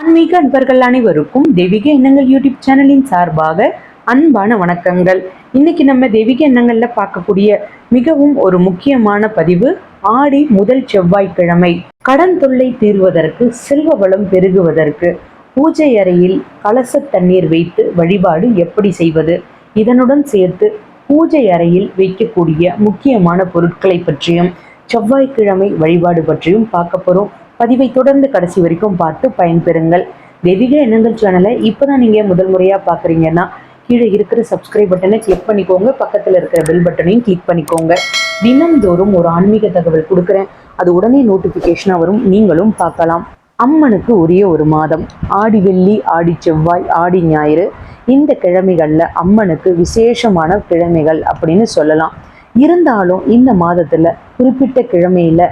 ஆன்மீக அன்பர்கள் அனைவருக்கும் தெய்வீக எண்ணங்கள் யூடியூப் சேனலின் சார்பாக அன்பான வணக்கங்கள். இன்னைக்கு நம்ம தெய்வீக எண்ணங்கள்ல பார்க்கக்கூடிய மிகவும் ஒரு முக்கியமான பதிவு ஆடி முதல் செவ்வாய்க்கிழமை. கடன் தொல்லை தீர்வதற்கு செல்வ வளம் பெருகுவதற்கு பூஜை அறையில் கலச தண்ணீர் வைத்து வழிபாடு எப்படி செய்வது? இதனுடன் சேர்த்து பூஜை அறையில் வைக்கக்கூடிய முக்கியமான பொருட்களை பற்றியும் செவ்வாய்க்கிழமை வழிபாடு பற்றியும் பார்க்க போறோம். பதிவை தொடர்ந்து கடைசி வரைக்கும் பார்த்து பயன்பெறுங்கள். தெய்வீக எண்ணங்கள் சேனலை இப்போதான் நீங்கள் முதல் முறையாக பார்க்குறீங்கன்னா கீழே இருக்கிற சப்ஸ்கிரைப் பட்டனை கிளிக் பண்ணிக்கோங்க. பக்கத்தில் இருக்கிற பெல் பட்டனையும் கிளிக் பண்ணிக்கோங்க. தினம்தோறும் ஒரு ஆன்மீக தகவல் கொடுக்குறேன். அது உடனே நோட்டிஃபிகேஷனாக வரும். நீங்களும் பார்க்கலாம். அம்மனுக்கு உரிய ஒரு மாதம். ஆடி வெள்ளி ஆடி செவ்வாய் ஆடி ஞாயிறு. இந்த கிழமைகளில் அம்மனுக்கு விசேஷமான கிழமைகள் அப்படின்னு சொல்லலாம். இருந்தாலும் இந்த மாதத்தில் குறிப்பிட்ட கிழமையில்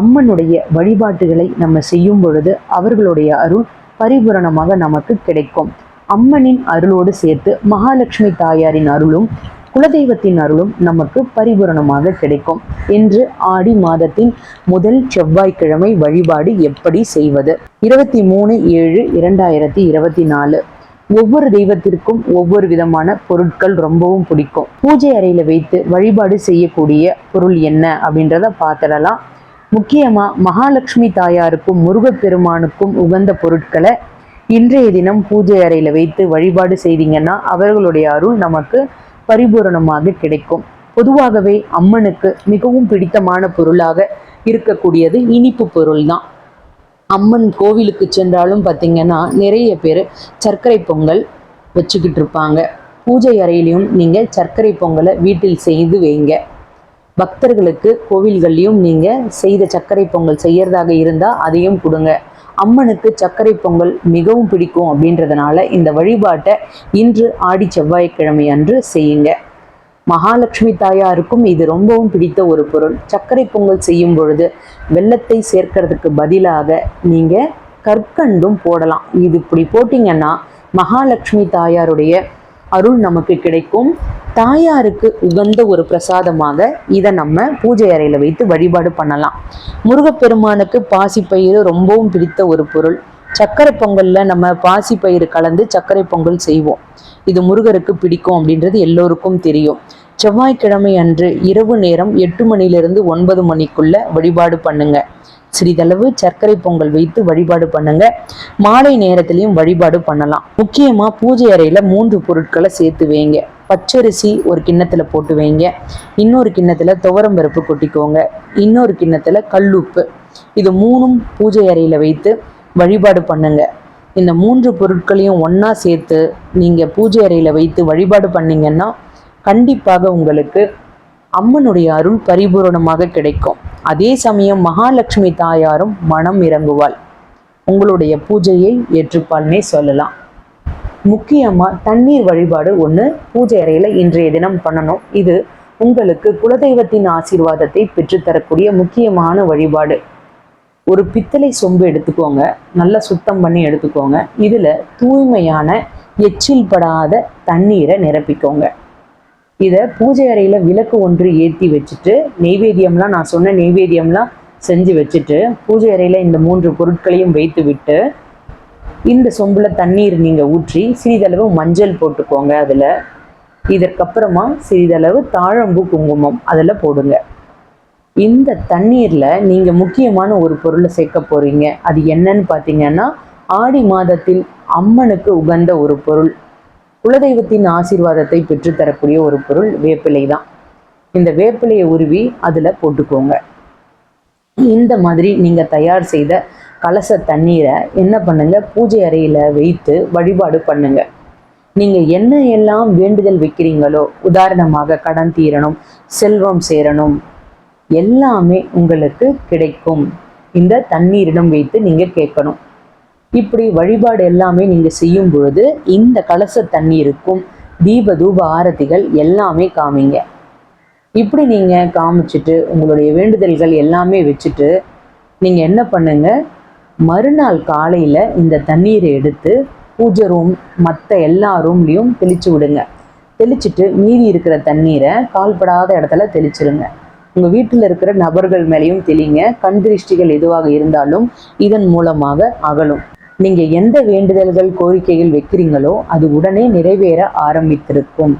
அம்மனுடைய வழிபாட்டுகளை நம்ம செய்யும் பொழுது அவர்களுடைய அருள் பரிபூரணமாக நமக்கு கிடைக்கும். அம்மனின் அருளோடு சேர்த்து மகாலட்சுமி தாயாரின் அருளும் குலதெய்வத்தின் அருளும் நமக்கு பரிபூரணமாக கிடைக்கும் என்று ஆடி மாதத்தின் முதல் செவ்வாய்க்கிழமை வழிபாடு எப்படி செய்வது? இருபத்தி மூணு ஏழு இரண்டாயிரத்தி இருபத்தி நாலு. ஒவ்வொரு தெய்வத்திற்கும் ஒவ்வொரு விதமான பொருட்கள் ரொம்பவும் பிடிக்கும். பூஜை அறையில வைத்து வழிபாடு செய்யக்கூடிய பொருள் என்ன அப்படின்றத பார்த்துடலாம். முக்கியமாக மகாலட்சுமி தாயாருக்கும் முருகப்பெருமானுக்கும் உகந்த பொருட்களை இன்றைய தினம் பூஜை அறையில் வைத்து வழிபாடு செய்தீங்கன்னா அவர்களுடைய அருள் நமக்கு பரிபூரணமாக கிடைக்கும். பொதுவாகவே அம்மனுக்கு மிகவும் பிடித்தமான பொருளாக இருக்கக்கூடியது இனிப்பு பொருள் தான் அம்மன் கோவிலுக்கு சென்றாலும் பார்த்தீங்கன்னா நிறைய பேர் சர்க்கரை பொங்கல் வச்சுக்கிட்டு இருப்பாங்க. பூஜை அறையிலையும் நீங்கள் சர்க்கரை பொங்கலை வீட்டில் செய்து வைங்க. பக்தர்களுக்கு கோவில்கள்லையும் நீங்கள் செய்த சர்க்கரை பொங்கல் செய்யறதாக இருந்தால் அதையும் கொடுங்க. அம்மனுக்கு சர்க்கரை பொங்கல் மிகவும் பிடிக்கும் அப்படின்றதுனால இந்த வழிபாட்டை இன்று ஆடி செவ்வாய்க்கிழமை அன்று செய்யுங்க. மகாலட்சுமி தாயாருக்கும் இது ரொம்பவும் பிடித்த ஒரு பொருள். சர்க்கரை பொங்கல் செய்யும் பொழுது வெள்ளத்தை சேர்க்கறதுக்கு பதிலாக நீங்கள் கற்கண்டும் போடலாம். இது இப்படி போட்டிங்கன்னா மகாலட்சுமி தாயாருடைய அருள் நமக்கு கிடைக்கும். தாயாருக்கு உகந்த ஒரு பிரசாதமாக இதை நம்ம பூஜை அறையில் வைத்து வழிபாடு பண்ணலாம். முருகப்பெருமானுக்கு பாசிப்பயிறு ரொம்பவும் பிடித்த ஒரு பொருள். சர்க்கரை பொங்கல்ல நம்ம பாசிப்பயிறு கலந்து சர்க்கரை பொங்கல் செய்வோம். இது முருகருக்கு பிடிக்கும் அப்படின்றது எல்லோருக்கும் தெரியும். செவ்வாய்க்கிழமை அன்று இரவு நேரம் எட்டு மணிலிருந்து ஒன்பது மணிக்குள்ள வழிபாடு பண்ணுங்க. சிறிதளவு சர்க்கரை பொங்கல் வைத்து வழிபாடு பண்ணுங்க. மாலை நேரத்திலையும் வழிபாடு பண்ணலாம். முக்கியமா பூஜை அறையில மூன்று பொருட்களை சேர்த்து வைங்க. பச்சரிசி ஒரு கிண்ணத்துல போட்டு வைங்க. இன்னொரு கிண்ணத்துல துவரம் பருப்பு கொட்டிக்கோங்க. இன்னொரு கிண்ணத்துல கல்லுப்பு. இது மூணும் பூஜை அறையில வைத்து வழிபாடு பண்ணுங்க. இந்த மூன்று பொருட்களையும் ஒன்றா சேர்த்து நீங்க பூஜை அறையில வைத்து வழிபாடு பண்ணீங்கன்னா கண்டிப்பாக உங்களுக்கு அம்மனுடைய அருள் பரிபூரணமாக கிடைக்கும். அதே சமயம் மகாலட்சுமி தாயாரும் மனம் இறங்குவாள். உங்களுடைய பூஜையை ஏற்றுப்பாள்னே சொல்லலாம். முக்கியமாக தண்ணீர் வழிபாடு ஒன்று பூஜை அறையில் இன்றைய தினம் பண்ணணும். இது உங்களுக்கு குலதெய்வத்தின் ஆசீர்வாதத்தை பெற்றுத்தரக்கூடிய முக்கியமான வழிபாடு. ஒரு பித்தளை சொம்பு எடுத்துக்கோங்க. நல்லா சுத்தம் பண்ணி எடுத்துக்கோங்க. இதில் தூய்மையான எச்சில் படாத தண்ணீரை நிரப்பிக்கோங்க. இதை பூஜை அறையில் விளக்கு ஒன்று ஏற்றி வச்சுட்டு நெய்வேத்தியம்லாம் நான் சொன்ன நெய்வேத்தியம்லாம் செஞ்சு வச்சுட்டு பூஜை அறையில் இந்த மூன்று பொருட்களையும் வைத்து விட்டு இந்த சொம்பில் தண்ணீர் நீங்கள் ஊற்றி சிறிதளவு மஞ்சள் போட்டுக்கோங்க அதில். இதற்கப்புறமா சிறிதளவு தாழம்பு குங்குமம் அதில் போடுங்க. இந்த தண்ணீரில் நீங்கள் முக்கியமான ஒரு பொருளை சேர்க்க போகிறீங்க அது என்னன்னு பார்த்தீங்கன்னா ஆடி மாதத்தில் அம்மனுக்கு உகந்த ஒரு பொருள். குலதெய்வத்தின் ஆசீர்வாதத்தை பெற்றுத்தரக்கூடிய ஒரு பொருள் வேப்பிலை தான் இந்த வேப்பிலையை உருவி அதில் போட்டுக்கோங்க. இந்த மாதிரி நீங்கள் தயார் செய்த கலச தண்ணீரை என்ன பண்ணுங்க? பூஜை அறையில் வைத்து வழிபாடு பண்ணுங்க. நீங்கள் என்ன எல்லாம் வேண்டுதல் வைக்கிறீங்களோ உதாரணமாக கடன் தீரணும் செல்வம் சேரணும் எல்லாமே உங்களுக்கு கிடைக்கும். இந்த தண்ணீரிடம் வைத்து நீங்கள் கேட்கணும். இப்படி வழிபாடு எல்லாமே நீங்க செய்யும் பொழுது இந்த கலச தண்ணீருக்கும் தீப தூப ஆரத்திகள் எல்லாமே காமிங்க. இப்படி நீங்க காமிச்சிட்டு உங்களுடைய வேண்டுதல்கள் எல்லாமே வச்சுட்டு நீங்க என்ன பண்ணுங்க? மறுநாள் காலையில இந்த தண்ணீரை எடுத்து பூஜை ரூம் மற்ற எல்லா ரூம்லையும் தெளிச்சு விடுங்க. தெளிச்சுட்டு மீதி இருக்கிற தண்ணீரை கால்படாத இடத்துல தெளிச்சிருங்க. உங்கள் வீட்டில் இருக்கிற நபர்கள் மேலேயும் தெளிங்க. கண் திருஷ்டிகள் எதுவாக இருந்தாலும் இதன் மூலமாக அகலும். நீங்க எந்த வேண்டுதல்கள் கோரிக்கைகள் வைக்கிறீங்களோ அது உடனே நிறைவேற ஆரம்பித்திருக்கும்.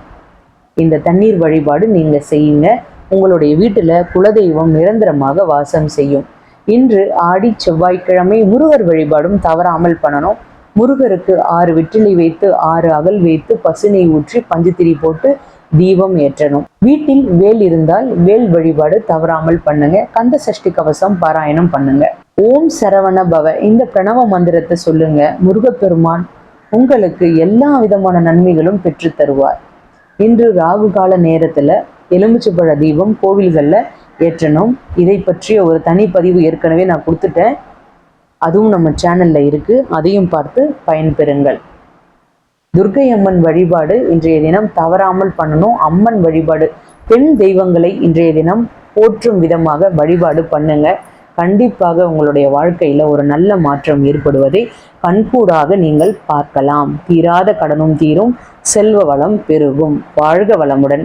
இந்த தண்ணீர் வழிபாடு நீங்க செய்யுங்க. உங்களுடைய வீட்டுல குலதெய்வம் நிரந்தரமாக வாசம் செய்யும். இன்று ஆடி செவ்வாய்க்கிழமை முருகர் வழிபாடும் தவறாமல் பண்ணணும். முருகருக்கு ஆறு வெற்றிலை வைத்து ஆறு அகல் வைத்து பசுனை ஊற்றி பஞ்சுத்திரி போட்டு தீபம் ஏற்றணும். வீட்டில் வேல் இருந்தால் வேல் வழிபாடு தவறாமல் பண்ணுங்க. கந்த சஷ்டி கவசம் பாராயணம் பண்ணுங்க. ஓம் சரவண பவ. இந்த பிரணவ மந்திரத்தை சொல்லுங்க. முருகப்பெருமான் உங்களுக்கு எல்லா விதமான நன்மைகளும் பெற்று தருவார். இன்று ராகு கால நேரத்துல எலுமிச்சைப்பழ தீபம் கோவில்கள்ல ஏற்றணும். இதை பற்றிய ஒரு தனி பதிவு ஏற்கனவே நான் கொடுத்துட்டேன். அதுவும் நம்ம சேனல்ல இருக்கு. அதையும் பார்த்து பயன்பெறுங்கள். துர்க்கை அம்மன் வழிபாடு இன்றைய தினம் தவறாமல் பண்ணணும். அம்மன் வழிபாடு பெண் தெய்வங்களை இன்றைய தினம் போற்றும் விதமாக வழிபாடு பண்ணுங்க. கண்டிப்பாக உங்களுடைய வாழ்க்கையில ஒரு நல்ல மாற்றம் ஏற்படுவதை கண்கூடாக நீங்கள் பார்க்கலாம். தீராத கடனும் தீரும் செல்வ வளம் பெருகும். வாழ்க வளமுடன்.